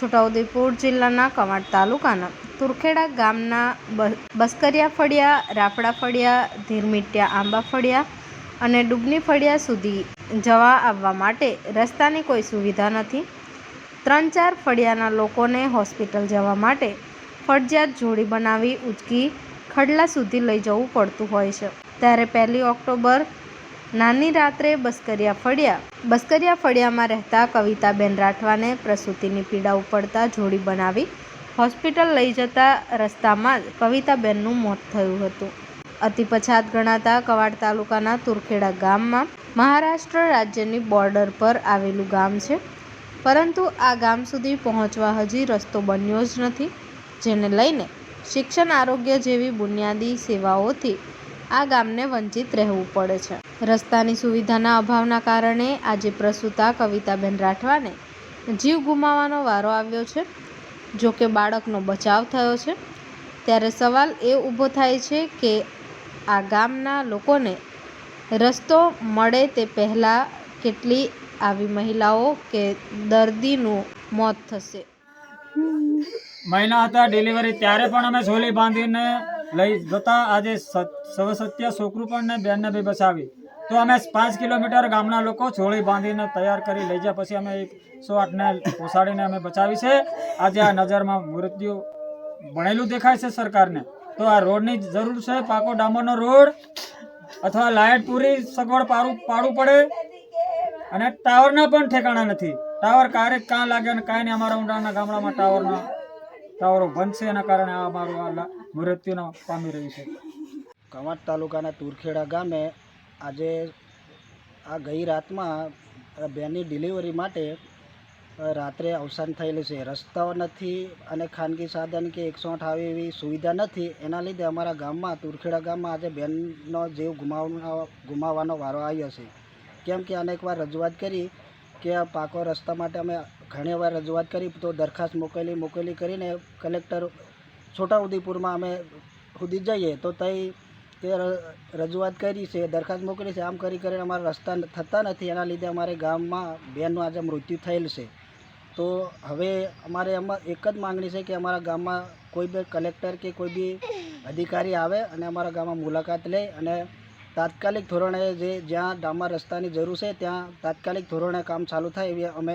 છોટાઉદેપુર જિલ્લાના કવાંટ તાલુકાના તુરખેડા ગામના બસ્કરિયા ફળિયા, રાફડા ફળિયા, ધીરમીટિયા આંબા ફળિયા અને ડુબની ફળિયા સુધી જવા આવવા માટે રસ્તાની કોઈ સુવિધા નથી. ત્રણ ચાર ફળિયાના લોકોને હોસ્પિટલ જવા માટે ફરજિયાત જોડી બનાવી ઉચકી ખડલા સુધી લઈ જવું પડતું હોય છે. ત્યારે પહેલી ઓક્ટોબર નાની રાત્રે બસ્કરિયા ફળિયા. બસ્કરિયા ફળિયામાં રહેતા કવિતાબેન રાઠવાને પ્રસૂતિની પીડા ઉપડતા જોડી બનાવી હોસ્પિટલ લઈ જતા રસ્તામાં જ કવિતાબેનનું મોત થયું હતું. અતિ પછાત ગણાતા કવાડ તાલુકાના તુરખેડા ગામમાં મહારાષ્ટ્ર રાજ્યની બોર્ડર પર આવેલું ગામ છે. પરંતુ આ ગામ સુધી પહોંચવા હજી રસ્તો બન્યો જ નથી, જેને લઈને શિક્ષણ આરોગ્ય જેવી બુનિયાદી સેવાઓથી આ ગામને વંચિત રહેવું પડે છે. રસ્તાની સુવિધાના અભાવના કારણે આજે પ્રસૂતા કવિતાબેન રાઠવાને જીવ ગુમાવવાનો વારો આવ્યો છે. જો કે બાળકનો બચાવ થયો છે. ત્યારે સવાલ એ ઊભો થાય છે કે આ ગામના લોકોને રસ્તો મળે તે પહેલાં કેટલી આવી મહિલાઓ કે દર્દીનું મોત થશે? મહિના હતા ડિલિવરી ત્યારે પણ અમે ઝોલી બાંધીને લઈ જતા આજે સવસત્ય છોકરું પણ બેનને બી બચાવી તો અમે પાંચ કિલોમીટર ગામના લોકો છોડી બાંધીને તૈયાર કરી લઈ ગયા. પછી અમે એકસો આઠને પોસાડીને અમે બચાવી છે. આજે આ નજરમાં મૃત્યુ ભણેલું દેખાય છે સરકારને. તો આ રોડની જરૂર છે. પાકો ડામરનો રોડ અથવા લાઇટ પૂરી સગવડ પાડું, પાડવું પડે. અને ટાવરના પણ ઠેકાણા નથી. ટાવર ક્યારેક કાં લાગે અને કાંઈ નહીં અમારા ઊંડાના ગામડામાં ટાવરના, ટાવરો બંધ છે. એના કારણે આ અમારું આ મૃત્યુનો પામી રહ્યું છે. કવાંટ તાલુકાના તુરખેડા ગામે આજે આ ગઈ રાતમાં બેનની ડિલિવરી માટે રાત્રે અવસાન થયેલું છે. રસ્તાઓ નથી અને ખાનગી સાધન કે એકસો આઠ આવી એવી સુવિધા નથી. એના લીધે અમારા ગામમાં, તુરખેડા ગામમાં આજે બેનનો જીવ ગુમાવવાનો ગુમાવવાનો વારો આવ્યો છે. કેમ કે અનેકવાર રજૂઆત કરી કે આ પાકો રસ્તા માટે અમે ઘણી વાર રજૂઆત કરી, તો દરખાસ્ત મોકલી મોકલી કરીને કલેક્ટર છોટાઉદેપુરમાં અમે સુધી જઈએ તો તઈ તે રજૂઆત કરી છે, દરખાસ્ત મોકલી છે, આમ કરી કરીને અમારા રસ્તા થતા નથી. એના લીધે અમારે ગામમાં બેનનું આજે મૃત્યુ થયેલ છે. તો હવે અમારે એમાં એક જ માગણી છે કે અમારા ગામમાં કોઈ બી કલેક્ટર કે કોઈ બી અધિકારી આવે અને અમારા ગામમાં મુલાકાત લે અને તાત્કાલિક ધોરણે જે જ્યાં ડામર રસ્તાની જરૂર છે, ત્યાં તાત્કાલિક ધોરણે કામ ચાલુ થાય એવી અમે